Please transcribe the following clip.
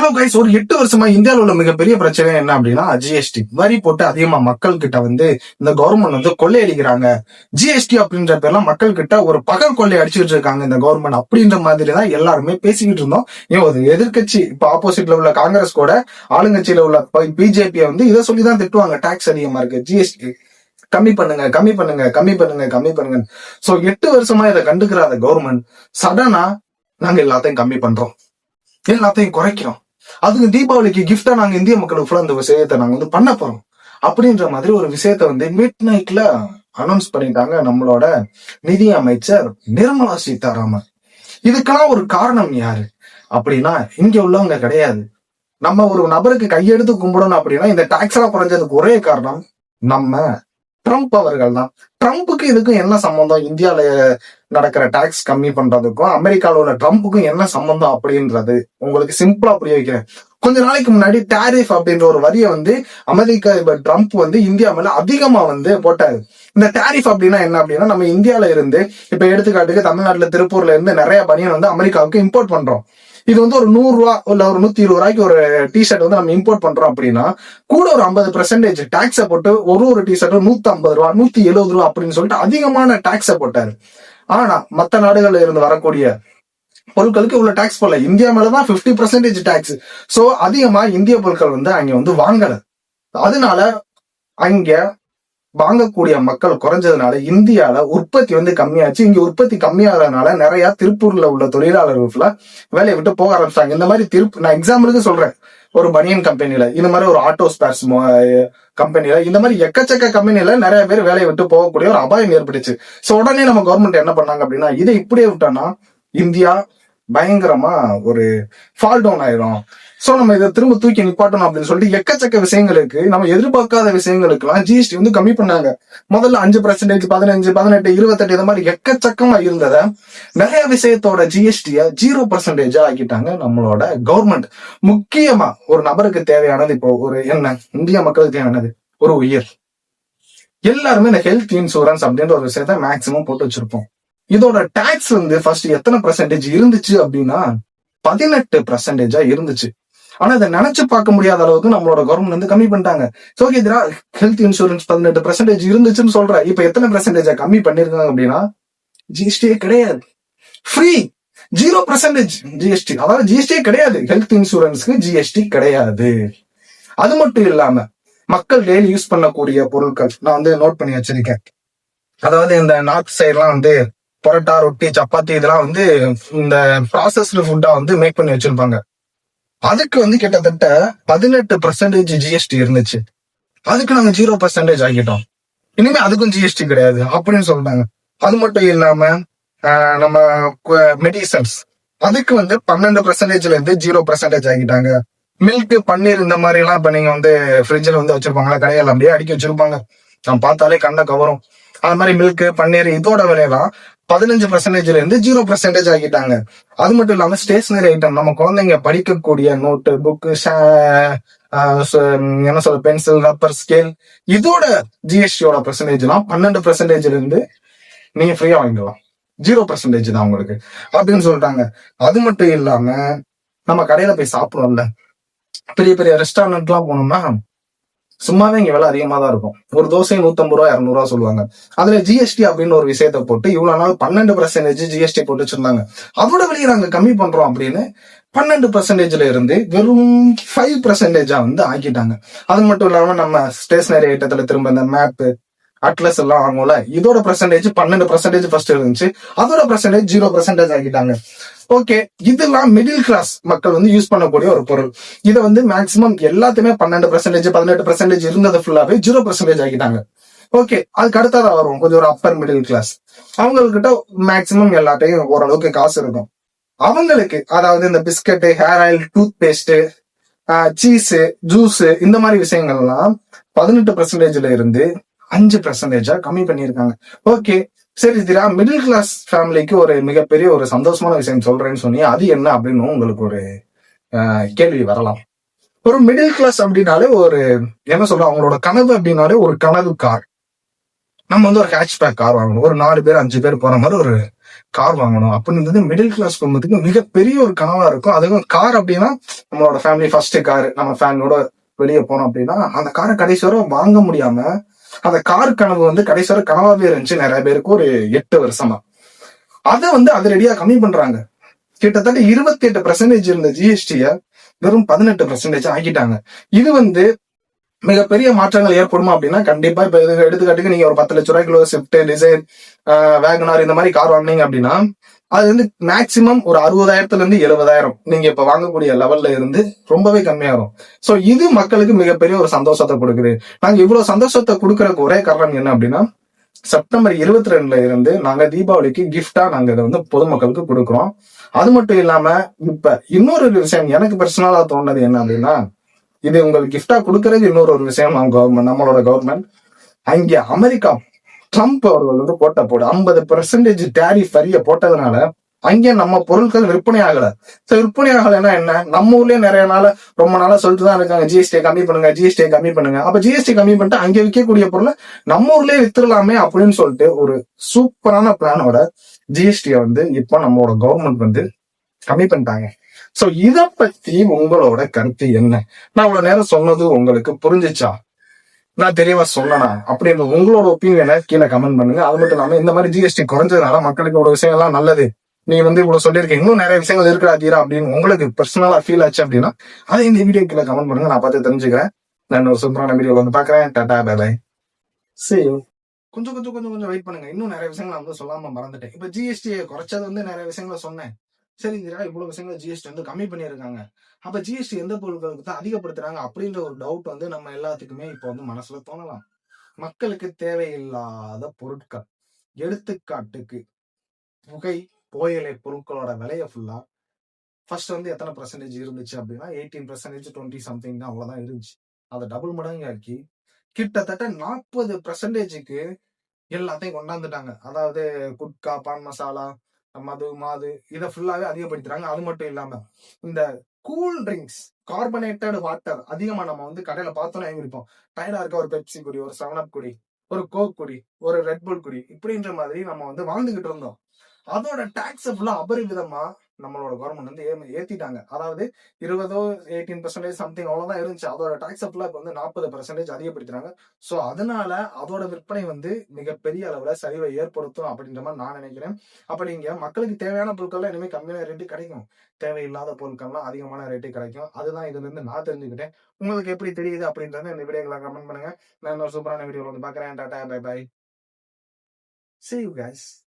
Hello guys ஒரு எட்டு வருஷமா இந்தியாவில் உள்ள மிகப்பெரிய பிரச்சனை என்ன அப்படின்னா ஜிஎஸ்டி வரி போட்டு அதிகமா மக்கள் கிட்ட வந்து இந்த கவர்மெண்ட் வந்து கொள்ளையடிக்கிறாங்க. ஜிஎஸ்டி அப்படின்ற பேர்ல மக்கள் கிட்ட ஒரு பகல் கொள்ளை அடிச்சுட்டு இருக்காங்க இந்த கவர்மெண்ட் அப்படின்ற மாதிரி தான் எல்லாருமே பேசிக்கிட்டு இருந்தோம். ஏன் ஒரு எதிர்க்கட்சி இப்ப ஆப்போசிட்ல உள்ள காங்கிரஸ் கூட ஆளுங்கட்சியில உள்ள பிஜேபியை வந்து இதை சொல்லி தான் திட்டுவாங்க டாக்ஸ் அதிகமா இருக்கு ஜிஎஸ்டி கம்மி பண்ணுங்க கம்மி பண்ணுங்க கம்மி பண்ணுங்க கம்மி பண்ணுங்க சோ எட்டு வருஷமா இதை கண்டுக்கிறாத கவர்மெண்ட் சடனா நாங்க எல்லாத்தையும் கம்மி பண்றோம். எல்லாத்தையும் குறைக்கிறோம். அதுக்கு தீபாவளிக்கு கிஃப்டா நாங்க இந்திய மக்களுக்கு ஃபுல்லா அந்த விஷயத்தை நாங்க வந்து பண்ண போறோம். அப்படின்ற மாதிரி ஒரு விஷயத்த வந்து மிட் நைட்ல அனௌன்ஸ் பண்ணிட்டாங்க நம்மளோட நிதி அமைச்சர் நிர்மலா சீதாராமன். இதுக்கெல்லாம் ஒரு காரணம் யாரு? அப்படின்னா இங்க உள்ளவங்க கிடையாது. நம்ம ஒரு நபருக்கு கையெடுத்து கும்பிடணும் அப்படின்னா இந்த டாக்ஸ் எல்லாம் குறைஞ்சதுக்கு ஒரே காரணம் நம்ம ட்ரம்ப் அவர்கள் தான் ட்ரம்ப்புக்கு இதுக்கும் என்ன சம்பந்தம்? இந்தியால நடக்கிற டாக்ஸ் கம்மி பண்றதுக்கும் அமெரிக்கால உள்ள ட்ரம்ப்புக்கும் என்ன சம்பந்தம் அப்படின்றது? உங்களுக்கு சிம்பிளா புரிய வைக்கிறேன். கொஞ்ச நாளைக்கு முன்னாடி டாரிஃப் அப்படின்ற ஒரு வரியை வந்து அமெரிக்கா இப்ப ட்ரம்ப் வந்து இந்தியா மேல அதிகமா வந்து போட்டாரு. இந்த டாரிஃப் அப்படின்னா என்ன அப்படின்னா நம்ம இந்தியால இருந்து இப்ப எடுத்துக்காட்டுக்கு தமிழ்நாட்டுல திருப்பூர்ல இருந்து நிறைய பனியன் வந்து அமெரிக்காவுக்கு இம்போர்ட் பண்றோம். இது வந்து ஒரு நூறு ரூபா இல்ல ஒரு நூத்தி இருபது ரூபாய்க்கு ஒரு டிஷர்ட் வந்து நம்ம இம்போர்ட் பண்றோம் அப்படின்னா கூட ஒரு ஐம்பது பெர்சன்டேஜ் டாக்ஸை போட்டு ஒரு ஒரு டிஷர்ட்டும் நூத்தி ஐம்பது ரூபா நூத்தி எழுபது ரூபா அப்படின்னு சொல்லிட்டு அதிகமான டாக்ஸை போட்டாரு. ஆனா மத்த நாடுகள்ல இருந்து வரக்கூடிய பொருட்களுக்கு இவ்வளவு டாக்ஸ் போடல. இந்தியா மேலதான் பிப்டி பர்சன்டேஜ் டாக்ஸ் சோ அதிகமா இந்திய பொருட்கள் வந்து அங்க வந்து வாங்கல. அதனால அங்க வாங்கக்கூடிய மக்கள் குறைஞ்சதுனால இந்தியால உற்பத்தி வந்து கம்மியாச்சு. இங்க உற்பத்தி கம்மியாகிறதுனால நிறைய திருப்பூர்ல உள்ள தொழிலாளர்கள் வேலையை விட்டு போக ஆரம்பிச்சாங்க இந்த மாதிரி திருப்பு நான் எக்ஸாம்பிளுக்கு சொல்றேன். ஒரு பனியன் கம்பெனில இந்த மாதிரி ஒரு ஆட்டோ ஸ்பேர்ஸ் கம்பெனில இந்த மாதிரி எக்கச்சக்க கம்பெனில நிறைய பேர் வேலையை விட்டு போகக்கூடிய ஒரு அபாயம் ஏற்பட்டுச்சு. சோ உடனே நம்ம கவர்மெண்ட் என்ன பண்ணாங்க அப்படின்னா இதை இப்படியே விட்டோம்னா இந்தியா பயங்கரமா ஒரு ஃபால் டவுன் ஆயிரும். சோ நம்ம இதை திரும்ப தூக்கி நிப்பாட்டணும் அப்படின்னு சொல்லிட்டு எக்கச்சக்க விஷயங்களுக்கு நம்ம எதிர்பார்க்காத விஷயங்களுக்குலாம் ஜிஎஸ்டி வந்து கம்மி பண்ணாங்க. முதல்ல அஞ்சு பர்சன்டேஜ் பதினஞ்சு பதினெட்டு இருபத்தெட்டு இந்த மாதிரி எக்கச்சக்கமா இருந்தத நிறைய விஷயத்தோட ஜிஎஸ்டிய ஜீரோ பர்சன்டேஜா ஆக்கிட்டாங்க நம்மளோட கவர்மெண்ட் முக்கியமா ஒரு நபருக்கு தேவையானது இப்போ ஒரு என்ன? இந்திய மக்களுக்கு தேவையானது? ஒரு உயிர். எல்லாருமே இந்த ஹெல்த் இன்சூரன்ஸ் அப்படின்ற ஒரு விஷயத்த மேக்சிமம் போட்டு வச்சிருப்போம். இதோட டாக்ஸ் வந்து ஃபர்ஸ்ட் எத்தனை பர்சன்டேஜ் இருந்துச்சு அப்படின்னா பதினெட்டு பர்சன்டேஜா இருந்துச்சு. ஆனா இதை நினைச்சு பார்க்க முடியாத அளவுக்கு நம்மளோட கவர்மெண்ட் வந்து கம்மி பண்ணிட்டாங்க. சோ இதுல ஹெல்த் இன்சூரன்ஸ் பதினெட்டு பர்சன்டேஜ் இருந்துச்சுன்னு சொல்ற. இப்ப எத்தனை பர்சன்டேஜா கம்மி பண்ணிருக்காங்க அப்படின்னா ஜிஎஸ்டியே கிடையாது. ஃப்ரீ ஜீரோ பர்சன்டேஜ் ஜிஎஸ்டி அதாவது ஜிஎஸ்டியே கிடையாது. ஹெல்த் இன்சூரன்ஸ்க்கு ஜிஎஸ்டி கிடையாது. அது மட்டும் இல்லாம மக்கள் டெய்லி யூஸ் பண்ணக்கூடிய பொருட்கள் நான் வந்து நோட் பண்ணி வச்சிருக்கேன். அதாவது இந்த நார்த் சைட்லாம் வந்து பரோட்டா ரொட்டி சப்பாத்தி இதெல்லாம் வந்து இந்த ப்ராசஸ்டு ஃபுட்டா வந்து மேக் பண்ணி வச்சிருப்பாங்க. அதுக்கு வந்து கிட்டத்தட்ட பதினெட்டு பர்சன்டேஜ் ஜிஎஸ்டி இருந்துச்சு. அதுக்கு நாங்க ஜீரோ பர்சன்டேஜ் ஆகிட்டோம் இனிமே அதுக்கும் ஜிஎஸ்டி கிடையாது அப்படின்னு சொல்றாங்க. அது மட்டும் இல்லாம நம்ம மெடிசன்ஸ் அதுக்கு வந்து பன்னெண்டு பர்சன்டேஜ்ல இருந்து ஜீரோ பர்சன்டேஜ் ஆகிட்டாங்க மில்க் பன்னீர் இந்த மாதிரி எல்லாம் இப்ப நீங்க வந்து ஃப்ரிட்ஜ்ல வந்து வச்சிருப்பாங்களா? கடையெல்லாம் அப்படியே அடிக்க வச்சிருப்பாங்க. நம்ம பார்த்தாலே கண்ணை கவரும். அது மாதிரி மில்க் பன்னீர் இதோட விலையெல்லாம் பதினஞ்சு பர்சன்டேஜ்ல இருந்து ஜீரோ பர்சன்டேஜ் ஆகிட்டாங்க. அது மட்டும் இல்லாம ஸ்டேஷனரி ஐட்டம் நம்ம குழந்தைங்க படிக்கக்கூடிய நோட்டு புக்கு என்ன சொல்ற பென்சில் ரப்பர் ஸ்கேல் இதோட ஜிஎஸ்டியோட பர்சன்டேஜ் எல்லாம் பன்னெண்டு பர்சன்டேஜ்ல இருந்து நீங்க ஃப்ரீயா வாங்கிக்கலாம். ஜீரோ பர்சன்டேஜ் தான் உங்களுக்கு. அப்படின்னு சொல்லிட்டாங்க. அது மட்டும் இல்லாம நம்ம கடையில போய் சாப்பிடுவோம்ல பெரிய பெரிய ரெஸ்டாரண்ட்லாம் போனோம்னா சும்மாவே இங்க விலை அதிகமா தான் இருக்கும். ஒரு தோசை நூத்தம்பது ரூபா இரநூறுவா சொல்லுவாங்க. அதுல ஜிஎஸ்டி அப்படின்னு ஒரு விஷயத்த போட்டு இவ்வளவு நாள் பன்னெண்டு பர்சன்டேஜ் ஜிஎஸ்டி போட்டு வச்சிருந்தாங்க. அதோட வெளியே நாங்க கம்மி பண்றோம் அப்படின்னு பன்னெண்டு பர்சன்டேஜ்ல இருந்து வெறும் ஃபைவ் பர்சன்டேஜா வந்து ஆக்கிட்டாங்க. அது மட்டும் இல்லாம நம்ம ஸ்டேஷனரி ஐட்டத்துல திரும்ப இந்த மேப்பு அட்லஸ் எல்லாம் வாங்குவோம்ல இதோட பர்சன்டேஜ் பன்னெண்டு பர்சன்டேஜ் ஃபர்ஸ்ட் இருந்துச்சு. அதோட பர்சன்டேஜ் ஜீரோ பர்சன்டேஜ் ஆக்கிட்டாங்க. ஓகே இதெல்லாம் மிடில் கிளாஸ் மக்கள் வந்து யூஸ் பண்ணக்கூடிய ஒரு பொருள். இதை வந்து மேக்சிமம் எல்லாத்தையுமே பன்னெண்டு பர்சன்டேஜ் பதினெட்டு பர்சன்டேஜ் இருந்தது ஃபுல்லாவே ஜீரோ பர்சன்டேஜ் ஆக்கிட்டாங்க. ஓகே அதுக்கு அடுத்ததா வரும் கொஞ்சம் ஒரு அப்பர் மிடில் கிளாஸ் அவங்கக்கிட்ட மேக்சிமம் எல்லாத்தையும் ஓரளவுக்கு காசு இருக்கும். அவங்களுக்கு அதாவது இந்த biscuit hair oil toothpaste cheese juice இந்த மாதிரி விஷயங்கள்லாம் பதினெட்டு பர்சன்டேஜ்ல இருந்து அஞ்சு பர்சன்டேஜா கம்மி பண்ணியிருக்காங்க. ஓகே சரி திரா மிடில் கிளாஸ் ஃபேமிலிக்கு ஒரு மிகப்பெரிய ஒரு சந்தோஷமான விஷயம் சொல்றேன்னு சொன்னி அது என்ன அப்படின்னு உங்களுக்கு ஒரு கேள்வி வரலாம். ஒரு மிடில் கிளாஸ் அப்படின்னாலே ஒரு என்ன சொல்ற அவங்களோட கனவு அப்படின்னாலே ஒரு கனவு கார் நம்ம வந்து ஒரு ஹேட்ச்பேக் கார் வாங்கணும். ஒரு நாலு பேர் அஞ்சு பேர் போற மாதிரி ஒரு கார் வாங்கணும். அப்படின்றது மிடில் கிளாஸ் குடும்பத்துக்கு மிகப்பெரிய ஒரு கனவா இருக்கும். அதுவும் கார் அப்படின்னா நம்மளோட ஃபேமிலி ஃபர்ஸ்ட் கார் நம்ம ஃபேமிலியோட வெளியே போனோம் அப்படின்னா அந்த காரை கடைசி வரை வாங்க முடியாம அந்த கார் கனவு வந்து கடைசி வரை கனவாவே இருந்துச்சு. நிறைய பேருக்கு ஒரு எட்டு வருஷமா. அதை வந்து அது ரெடியா கம்மி பண்றாங்க. கிட்டத்தட்ட இருபத்தி எட்டு பர்சன்டேஜ் இருந்த ஜிஎஸ்டிய வெறும் பதினெட்டு பர்சன்டேஜ் ஆக்கிட்டாங்க. இது வந்து மிகப்பெரிய மாற்றங்கள் ஏற்படுமா அப்படின்னா கண்டிப்பா இப்ப இது எடுத்துக்காட்டுக்கு நீங்க ஒரு பத்து லட்ச ரூபாய்க்குள்ள ஸ்விஃப்ட் டிசைர் வேகனார் இந்த மாதிரி கார் வாங்குனீங்க அப்படின்னா அது வந்து மேக்சிமம் ஒரு அறுபதாயிரத்துல இருந்து எழுபதாயிரம். நீங்க இப்ப வாங்கக்கூடிய லெவல்ல இருந்து ரொம்பவே கம்மியாகும். சோ இது மக்களுக்கு மிகப்பெரிய ஒரு சந்தோஷத்தை கொடுக்குது. நாங்க இவ்வளவு சந்தோஷத்தை கொடுக்கறதுக்கு ஒரே காரணம் என்ன அப்படின்னா செப்டம்பர் இருபத்தி ரெண்டுல இருந்து நாங்க தீபாவளிக்கு கிஃப்டா நாங்க இதை வந்து பொதுமக்களுக்கு கொடுக்குறோம். அது மட்டும் இல்லாம இப்ப இன்னொரு விஷயம் எனக்கு பர்சனலா தோணுது என்ன அப்படின்னா இது உங்களுக்கு கிஃப்டா கொடுக்கறது இன்னொரு ஒரு விஷயம். நம்ம கவர்மெண்ட் நம்மளோட கவர்மெண்ட் அங்கே அமெரிக்கா ட்ரம்ப் அவர்கள் வந்து போட்ட போடு ஐம்பது பெர்சன்டேஜ் டேரிஃப் வரிய போட்டதுனால அங்கே நம்ம பொருட்கள் விற்பனை ஆகல. சோ விற்பனை ஆகலைன்னா என்ன? நம்ம ஊர்லயே நிறைய நாள் ரொம்ப நாளா சொல்லிட்டு தான் இருக்காங்க ஜிஎஸ்டி கம்மி பண்ணுங்க ஜிஎஸ்டி கம்மி பண்ணுங்க. அப்ப ஜிஎஸ்டி கம்மி பண்ணிட்டு அங்கே விற்கக்கூடிய பொருளை நம்ம ஊர்லயே வித்துடலாமே அப்படின்னு சொல்லிட்டு ஒரு சூப்பரான பிளானோட ஜிஎஸ்டியை வந்து இப்போ நம்மளோட கவர்மெண்ட் வந்து கம்மி பண்ணிட்டாங்க. சோ இத பத்தி உங்களோட கருத்து என்ன? நான் இவ்வளவு நேரம் சொன்னது உங்களுக்கு புரிஞ்சிச்சா? நான் தெளிவா சொன்னனா அப்படின்ற உங்களோட ஒப்பீனியனை கீழே கமெண்ட் பண்ணுங்க. அது மட்டும் இல்லாம இந்த மாதிரி ஜிஎஸ்டி குறைஞ்சதுனால மக்களுக்கு ஒரு விஷயம் எல்லாம் நல்லது. நீ வந்து இவ்வளவு சொல்லியிருக்கீங்க இன்னும் நிறைய விஷயங்கள் இருக்கிறா தீரா அப்படின்னு உங்களுக்கு பர்சனலா ஃபீல் ஆச்சு அப்படின்னா அதை இந்த வீடியோ கீழே கமெண்ட் பண்ணுங்க. நான் பார்த்து தெரிஞ்சுக்கிறேன். நான் ஒரு சூப்பரான வீடியோ வந்து பாக்குறேன் டாடா பை பை சரி கொஞ்சம் கொஞ்சம் கொஞ்சம் கொஞ்சம் வெயிட் பண்ணுங்க. இன்னும் நிறைய விஷயங்கள் நான் வந்து சொல்லாம மறந்துட்டேன். இப்ப ஜிஎஸ்டி குறைச்சது வந்து நிறைய விஷயங்களை சொன்னேன். சரி இவ்வளவு விஷயங்கள ஜிஎஸ்டி வந்து கம்மி பண்ணியிருக்காங்க. அப்ப ஜிஎஸ்டி எந்த பொருட்களுக்கு தான் அதிகப்படுத்துறாங்க அப்படின்ற ஒரு டவுட் வந்து நம்ம எல்லாத்துக்குமே இப்போ வந்து மனசுல தோணலாம். மக்களுக்கு தேவையில்லாத பொருட்கள். எடுத்துக்காட்டுக்கு புகை புகையிலை பொருட்களோட விலைய ஃபுல்லா ஃபர்ஸ்ட் வந்து எத்தனை பர்சன்டேஜ் இருந்துச்சு அப்படின்னா எயிட்டீன் பர்சன்டேஜ் டுவெண்ட்டி சம்திங் தான் அவ்வளவுதான் இருந்துச்சு. அதை டபுள் மடங்காக்கி கிட்டத்தட்ட நாற்பது பர்சன்டேஜுக்கு எல்லாத்தையும் கொண்டாந்துட்டாங்க. அதாவது குட்கா பான் மசாலா மது மாது இதை ஃபுல்லாவே அதிகப்படுத்துறாங்க அது மட்டும் இல்லாம இந்த கூல் ட்ரிங்க்ஸ் கார்பனேட்டட் வாட்டர் அதிகமா நம்ம வந்து கடையில பார்த்தோம்னா குடிப்போம். டயர்டா இருக்க ஒரு பெப்சி குடி ஒரு செவன் அப் குடி ஒரு கோக் குடி ஒரு ரெட்புல் குடி இப்படின்ற மாதிரி நம்ம வந்து வாழ்ந்துகிட்டு இருந்தோம். அதோட டாக்ஸ் ஃபுல்லா அபரிவிதமா நம்மளோட கவர்மெண்ட் வந்து ஏ- ஏத்திட்டாங்க. அதாவது இருபதோ எயிட்டீன் பர்சன்டேஜ் சம்திங் அவ்வளவுதான் இருந்துச்சு. அதோட டாக்ஸ் ஃபுல்லா வந்து நாற்பது பர்சன்டேஜ் அதிகப்படுத்துறாங்க சோ அதனால அதோட விற்பனை வந்து மிகப்பெரிய அளவுல சரிவை ஏற்படுத்தும் அப்படின்ற மாதிரி நான் நினைக்கிறேன். அப்படி நீங்க மக்களுக்கு தேவையான பொருட்கள்லாம் இனிமே கம்மியான ரேட்டு கிடைக்கும். தேவையில்லாத பொருட்கள்லாம் அதிகமான ரேட்டு கிடைக்கும். அதுதான் இதுல இருந்து நான் தெரிஞ்சுக்கிட்டேன். உங்களுக்கு எப்படி தெரியுது அப்படின்றத இந்த வீடியோக்களை கமெண்ட் பண்ணுங்க. நான் இன்னொரு சூப்பரான வீடியோல வந்து பாக்குறேன் tata bye bye see you guys.